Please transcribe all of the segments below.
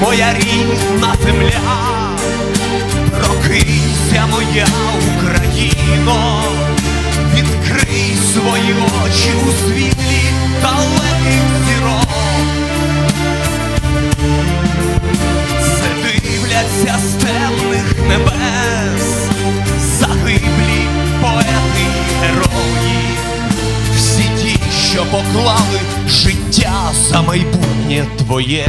Моя рідна земля, прокинься, моя Україно, відкрий свої очі у світлі далеких зірок. Це дивляться з темних небес, загиблі поети герої, всі ті, що поклали життя за майбутнє твоє.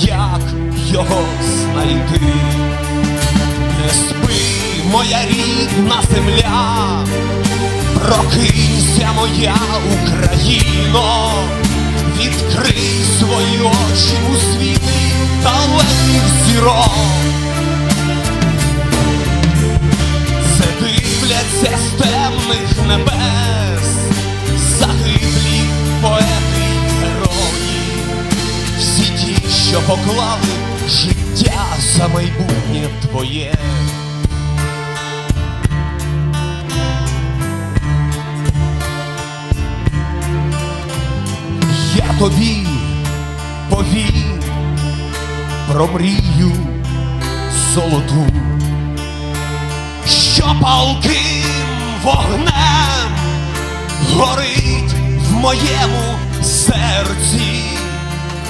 як його знайти. Не спи, моя рідна земля, прокинься, моя Україно, відкрий свої що життя за майбутнє твоє. Я тобі повім про мрію золоту, що палким вогнем горить в моєму серці,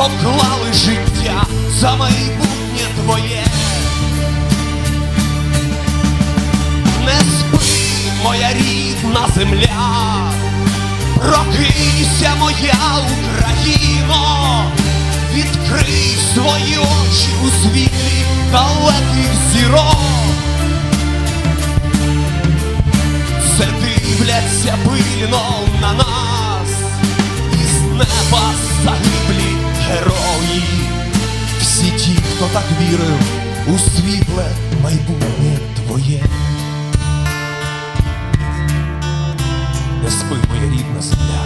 поклали життя за майбутнє твоє. Не спи, моя рідна земля, прокинься, моя Україно, відкрий свої очі у світлі далеких зірок. Вірив у світле майбутнє твоє. Не спи, моя рідна земля.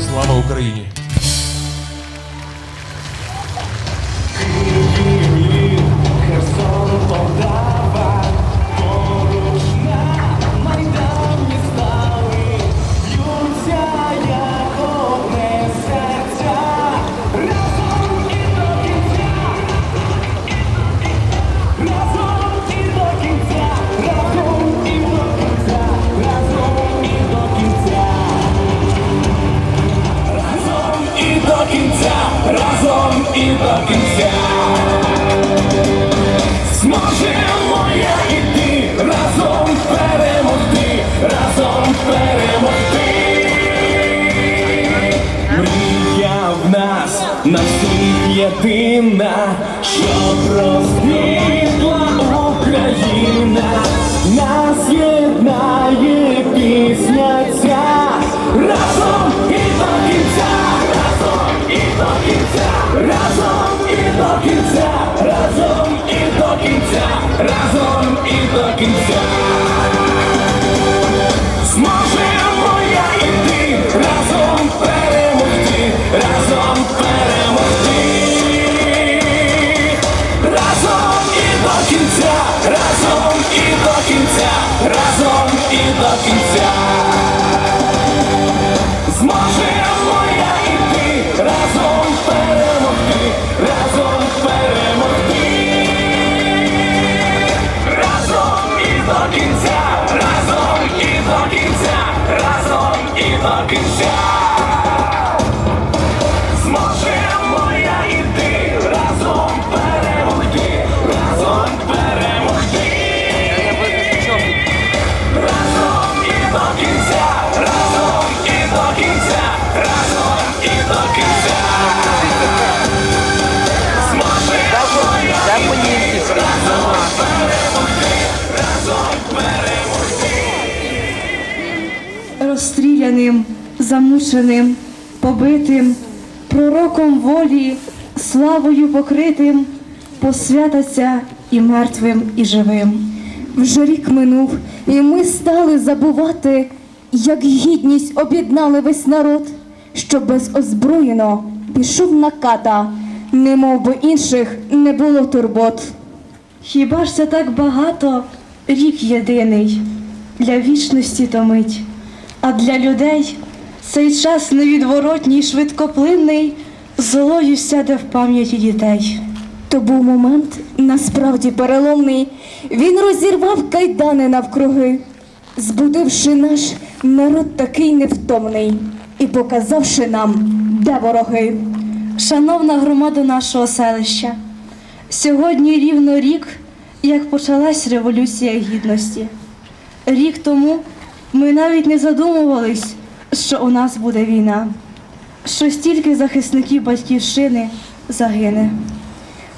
Слава Україні! На є єдина, що проспітла Україна, нас єднає пісня ця разом і до кінця, разом і до кінця, разом і до кінця, разом і до кінця, разом і до кінця. І замученим, побитим, пророком волі, славою покритим, посвятаться і мертвим, і живим. Вже рік минув, і ми стали забувати, як гідність об'єднали весь народ, що безозброєно пішов на ката, немов би інших не було турбот. Хіба ж це так багато рік єдиний для вічності томить, а для людей цей час невідворотній, швидкоплинний, злою сяде в пам'яті дітей. То був момент насправді переломний. Він розірвав кайдани навкруги, збудивши наш народ такий невтомний і показавши нам, де вороги. Шановна громада нашого селища, сьогодні рівно рік, як почалась Революція Гідності. Рік тому ми навіть не задумувались, що у нас буде війна, що стільки захисників батьківщини загине.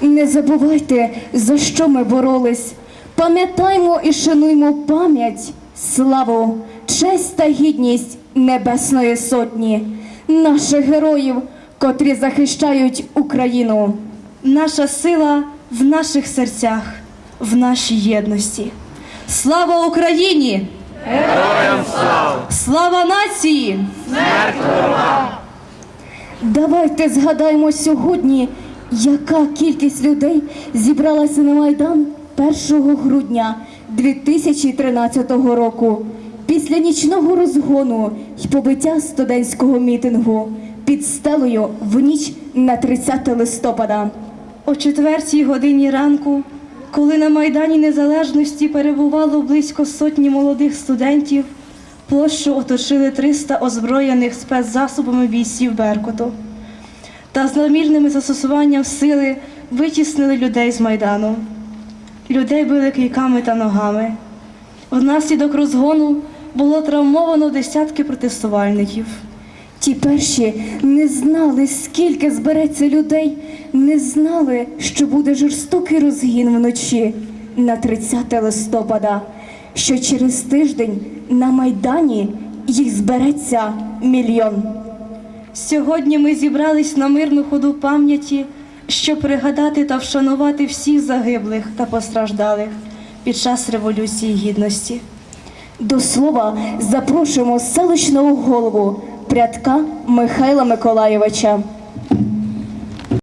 Не забувайте, за що ми боролись. Пам'ятаймо і шануймо пам'ять, славу, честь та гідність Небесної Сотні, наших героїв, котрі захищають Україну. Наша сила в наших серцях, в нашій єдності. Слава Україні! Героям слава! Слава нації! Смерть! Давайте згадаємо сьогодні, яка кількість людей зібралася на Майдан 1 грудня 2013 року після нічного розгону й побиття студентського мітингу під стелею в ніч на 30 листопада. О четвертій годині ранку, коли на Майдані Незалежності перебувало близько сотні молодих студентів, площу оточили 300 озброєних спецзасобами бійців Беркуту. Та з намірним застосуванням сили витіснили людей з Майдану. Людей били кийками та ногами. Внаслідок розгону було травмовано десятки протестувальників. Ті перші не знали, скільки збереться людей, не знали, що буде жорстокий розгін вночі на 30 листопада, що через тиждень на Майдані їх збереться мільйон. Сьогодні ми зібрались на мирну ходу пам'яті, щоб пригадати та вшанувати всіх загиблих та постраждалих під час Революції Гідності. До слова запрошуємо селищного голову Прядка Михайла Миколайовича.